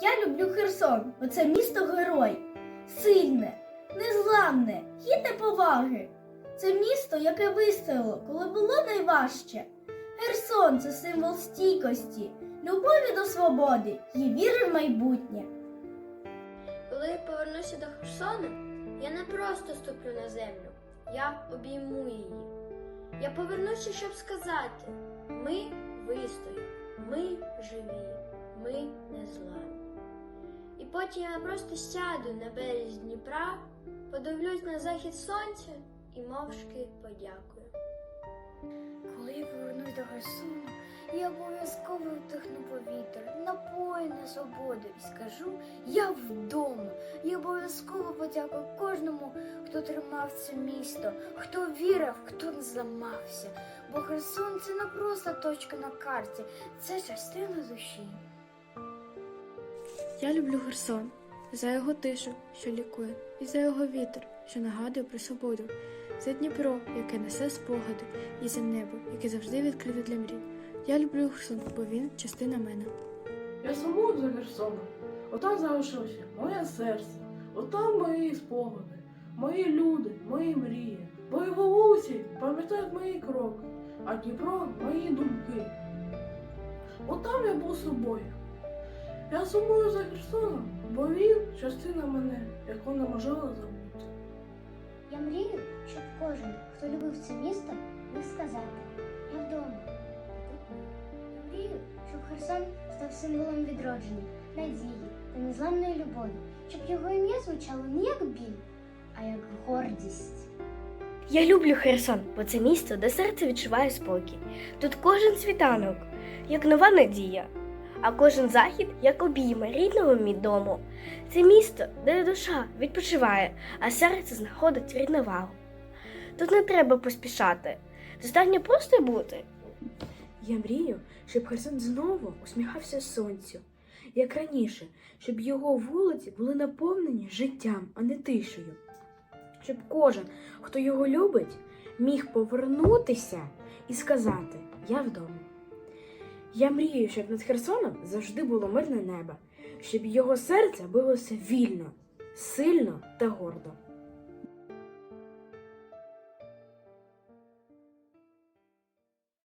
Я люблю Херсон, бо це місто герой. Сильне, незламне, гідне поваги. Це місто, яке вистояло, коли було найважче. Херсон це символ стійкості, любові до свободи і віри в майбутнє. Коли я повернуся до Херсона, я не просто ступлю на землю, я обійму її. Я повернуся, щоб сказати: ми вистоїмо, ми живі, ми незламні. І потім я просто сяду на березі Дніпра, подивлюсь на захід сонця і мовчки подякую. Коли я повернусь до Херсону, я обов'язково вдихну повітря, напоєне свободи і скажу я вдома. Я обов'язково подякую кожному, хто тримав це місто, хто вірив, хто не зламався. Бо Херсон це не просто точка на карті, це частина душі. Я люблю Херсон за його тишу, що лікує, і за його вітер, що нагадує про свободу, за Дніпро, яке несе спогади, і за небо, яке завжди відкрите для мрій. Я люблю Херсон, бо він частина мене. Я сумую за Херсоном. Отам залишилося моє серце, отам мої спогади, мої люди, мої мрії, мої вулиці пам'ятають мої кроки, а Дніпро мої думки. Отам я був собою. Я сумую за Херсоном, бо він частина мене, яку неможливо забути. Я мрію, щоб кожен, хто любив це місто, міг сказати Я вдома. Я мрію, щоб Херсон став символом відродження, надії та незламної любові, щоб його ім'я звучало не як біль, а як гордість. Я люблю Херсон, бо це місто, де серце відчуває спокій. Тут кожен світанок, як нова надія, а кожен захід як обійма рідного мій дому. Це місто, де душа відпочиває, а серце знаходить рідновагу. Тут не треба поспішати. Достатньо просто бути. Я мрію, щоб Херсон знову усміхався сонцю, як раніше, щоб його вулиці були наповнені життям, а не тишею. Щоб кожен, хто його любить, міг повернутися і сказати Я вдома. Я мрію, щоб над Херсоном завжди було мирне небо, щоб його серце билося вільно, сильно та гордо.